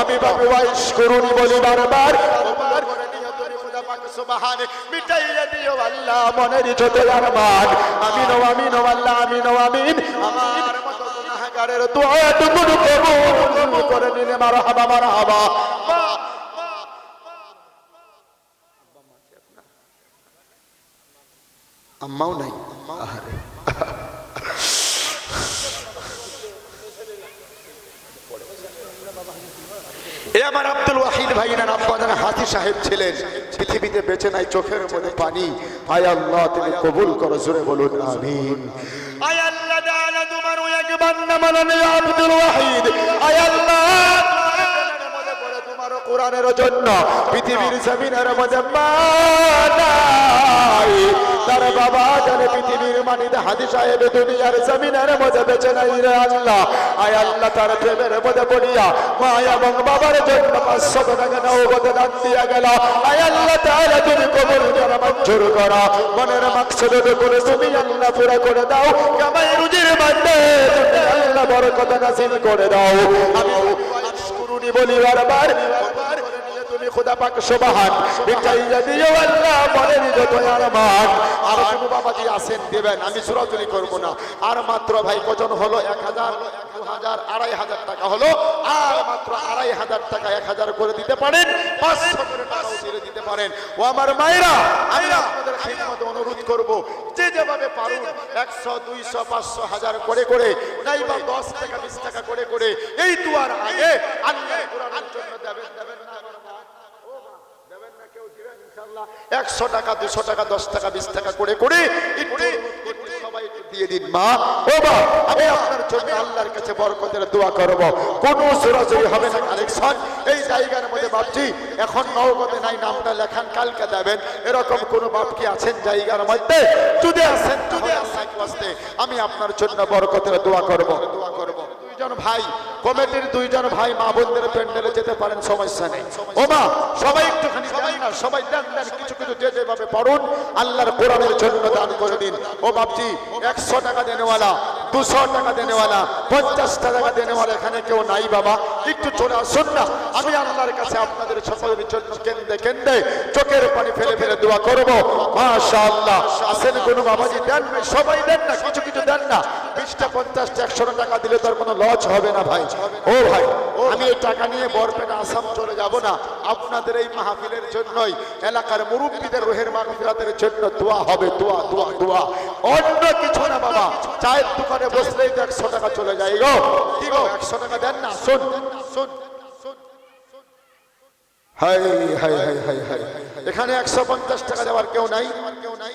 আমি করুনি বলি বারবার। তোমার সুবহানে। মিটাইয়া দিও আল্লাহ মনের ছোট আরমান আমিন আমিন আমিন আমিন। আমার মতো গুনাহগারের দোয়া টুকুর কবুল করে নিলে আম্মাও নাই আহারে এ আমার আব্দুল ওয়াহিদ ভাই না আব্বাদান হাতি সাহেব ছিলেন। পৃথিবীতে বেঁচে নাই চোখের মধ্যে পানি। আয় আল্লাহ তুমি কবুল করো জোরে বলুন আমিন। আয় আল্লাহ তোমার একবার আব্দুল ওয়াহিদ। আয় আল্লাহ কোরআনের জন্য, পৃথিবীর জমিনের মধ্যে তার বাবা জানে পৃথিবীর মানিতে হাদি সাহেব দুনিয়ার জমিনের মধ্যে বেঁচে নাই রে আল্লাহ। আয় আল্লাহ তার প্রেমের মধ্যে পড়িয়া মা এবং বাবার জন্য পাঁচশো টাকা দান দিয়া গেল। আয় আল্লাহ তুমি মঞ্জুর করো। মনের করে তুমি আল্লাহ করে দাও, কামাই রুজির তুমি আল্লাহ বড় কথা নাসিল করে দাও। আমি বলি বারবার আমি করব না। আর মাত্র ভাই কজন হলো? এক হাজার, দু হাজার, আড়াই হাজার টাকা হলো। আর মাত্র আড়াই হাজার টাকা এক হাজার করে দিতে পারেন, পাঁচশো করে টাকাও দিয়ে দিতে পারেন। আমার মায়েরা, আমি আপনাদের খিদমত অনুরোধ করব, যে যেভাবে পারুন, একশো, দুইশো, পাঁচশো হাজার করে করে নাই দশ টাকা, বিশ টাকা করে করে, এই দুয়ার আগে আল্লাহ কোরআনের দেবেন দেবেন না আমার মা? ও মা, দেবেন না কেউ দিবেন ইনশাআল্লাহ। একশো টাকা, দুশো টাকা, দশ টাকা, বিশ টাকা করে করে আমি আপনার জন্য বরকতের দোয়া করব। কোন এই জায়গার এখন নাই, নামটা লেখান, কালকে এরকম কোন কি আছেন জায়গার মধ্যে? যদি আসতে আমি আপনার জন্য দোয়া করব দোয়া করব। দুইজন ভাই, কমিটির দুইজন ভাই মা বোনদের প্যান্ডেলে যেতে পারেন, সমস্যা নেই। ও মা, সবাই একটুখানি দেন না, সবাই দেন দেন, কিছু কিছু যে যেভাবে পারুন, আল্লাহর কোরআনের জন্য দান করে দিন। ও বাপজি, একশো টাকা দেনেওয়ালা, দুশো টাকা দেনেওয়ালা, পঞ্চাশ টাকা দেনেওয়ালা এখানে কেউ নাই বাবা, একটু চলে আসুন না। আমি আল্লাহর কাছে আপনাদের সকলের জন্য কেন্দ্রে কেন্দ্রে চোখের পানি ফেলে ফেলে দোয়া করব। মাশাআল্লাহ। আসেন কোনো বাবাজি, দেন সবাই দেন না, কিছু কিছু আপনাদের এই মাহফিলের জন্যই, এলাকার মুরব্বীদের রোহের মাহফিলাতের জন্য দোয়া হবে, দোয়া দোয়া দোয়া। অন্য কিছু না বাবা। চায়ের দোকানে বসলেই তো একশো টাকা চলে যায় গো। কি গো, একশো টাকা দেন না, শুন। শুন হাই হাই এখানে একশো পঞ্চাশ টাকা দেওয়ার কেউ নাই কেউ নাই।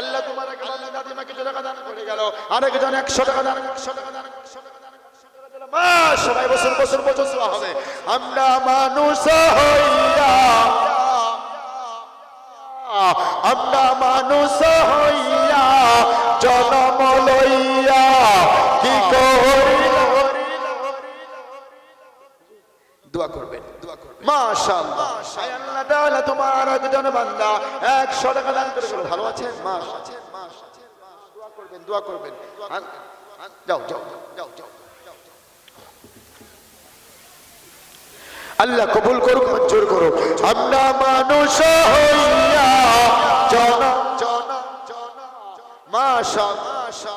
আল্লাহ তোমার আগে বান্দা দাদিমা কিছু টাকা দান করে গেল, আরেকজন একশো টাকা দান একশো টাকা দান একশো টাকা দান সবাই আল্লাহ তাআলা তোমার একজন বান্দা 100 টাকা দান করে গেল ভালো আছেন? মাস দোয়া করবেন দোয়া করবেন। আন, আন, যাও যাও যাও যাও আল্লাহ কবুল করুক মঞ্জুর করুক। আমরা মানুষ হইয়া জন জন জন মাশা মাশা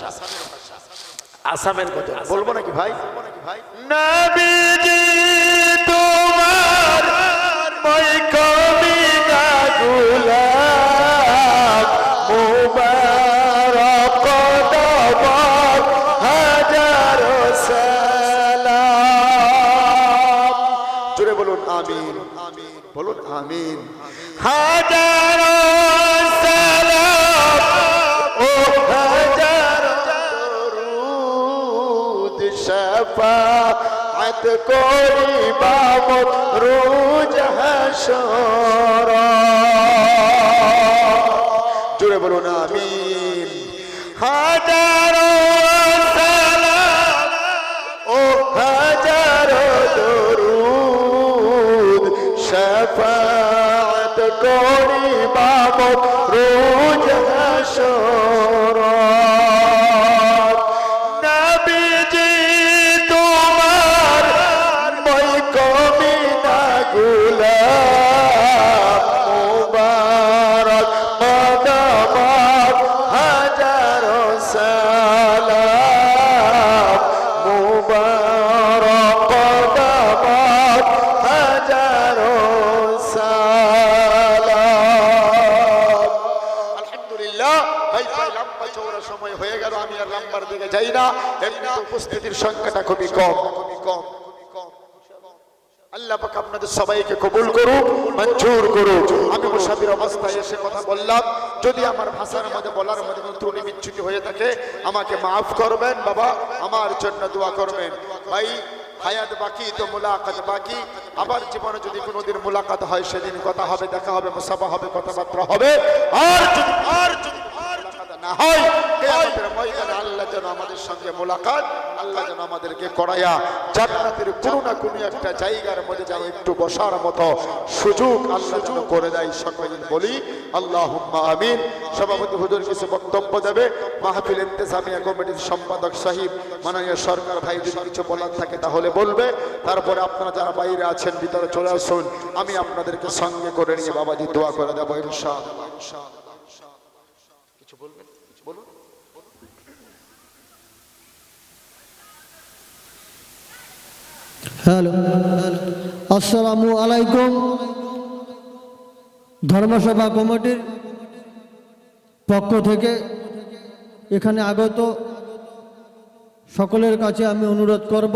ভাষা আসামের কথা বলব নাকি ভাই? নবীজি তোমার মই কবি না গুলাম মুবারক দাবার হাজারো সালাম। জোরে বলুন আমিন আমিন। বলুন আমিন। হাজারো শাফাআত করিবা রোজ হাসর। জোরে বলুন আমিন। হাজারো চৌড়া সময় হয়ে গেল, আমি আর লম্বার দিকে যাই না। এমনি উপস্থিতির সংখ্যাটা খুবই কম। খুবই কম আপনাদের সবাইকে কবুল মঞ্জুর আমি মুসাফির অবস্থায় এসে কথা বললাম, যদি আমার ভাষার মধ্যে বলার মধ্যে কোনো ত্রুটি বিচ্ছুতি হয়ে থাকে, আমাকে মাফ করবেন, বাবা, আমার জন্য দোয়া করবেন। ভাই, হায়াত বাকি, তো মুলাকাত বাকি। আবার জীবনে যদি কোনোদিন মুলাকাত হয়, সেদিন কথা হবে, দেখা হবে, মুসাফা হবে, কথাবার্তা হবে। আর আর যদি না হয় কিয়ামতের ময়দানে আল্লাহ যেন আমাদের সঙ্গে মোলাকাত আল্লাহ যেন আমাদেরকে করায়া জান্নাতের কোনো না কোনো একটা জায়গার মধ্যে যেন একটু বসার মতো সুযোগ আল্লাহ যেন করে দেয় সকলে বলি আল্লাহ আমিন। সভাপতি হুজুর কিছু বক্তব্য দেবে? মাহফিল ইন্তেজামিয়া কমিটির সম্পাদক সাহিব মাননীয় সরকার ভাই যদি কিছু বলার থাকে তাহলে বলবে। তারপরে আপনারা যারা বাইরে আছেন ভিতরে চলে আসুন। আমি আপনাদেরকে সঙ্গে করে নিয়ে বাবাজি দোয়া করে দেবো ইনশাআল্লাহ। কিছু বলবেন বলুন হ্যালো। আসসালামু আলাইকুম। ধর্মসভা কমিটির পক্ষ থেকে এখানে আগত সকলের কাছে আমি অনুরোধ করব,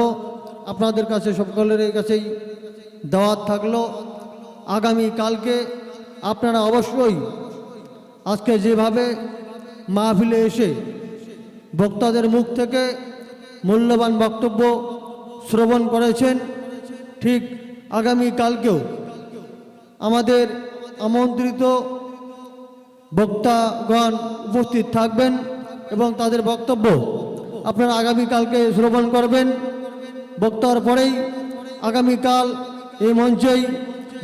আপনাদের কাছে সকলের কাছেই দাওয়াত থাকল। আগামী কালকে আপনারা অবশ্যই আজকে যেভাবে মাহফিলে এসে বক্তাদের মুখ থেকে মূল্যবান বক্তব্য শ্রবণ করেছেন। ঠিক আগামী কালকেও আমাদের আমন্ত্রিত বক্তাগণ উপস্থিত থাকবেন এবং তাদের বক্তব্য আপনারা আগামীকালকে শ্রবণ করবেন। বক্তার পরেই আগামীকাল এই মঞ্চেই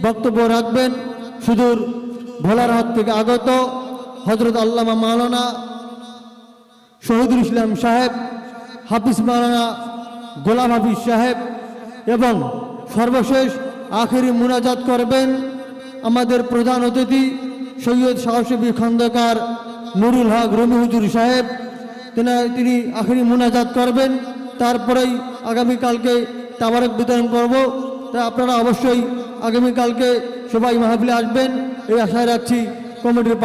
বক্তব্য রাখবেন। সুদূর ভোলার হাত থেকে আগত হজরত আল্লামা মাওলানা শহীদুল ইসলাম সাহেব, হাফিজ মাওলানা গোলাম হাফিজ সাহেব এবং সর্বশেষ আখেরি মুনাজাত করবেন আমাদের প্রধান অতিথি সৈয়দ সাহসবী খন্দকার নুরুল হক রমি হুজুর সাহেব। তিনি তিনি আখেরি মুনাজাত করবেন। তারপরেই আগামীকালকে তাবারক বিতরণ করব। তা আপনারা অবশ্যই আগামীকালকে সবাই মাহফিলে আসবেন। এই আশায় রাখছি কমিটির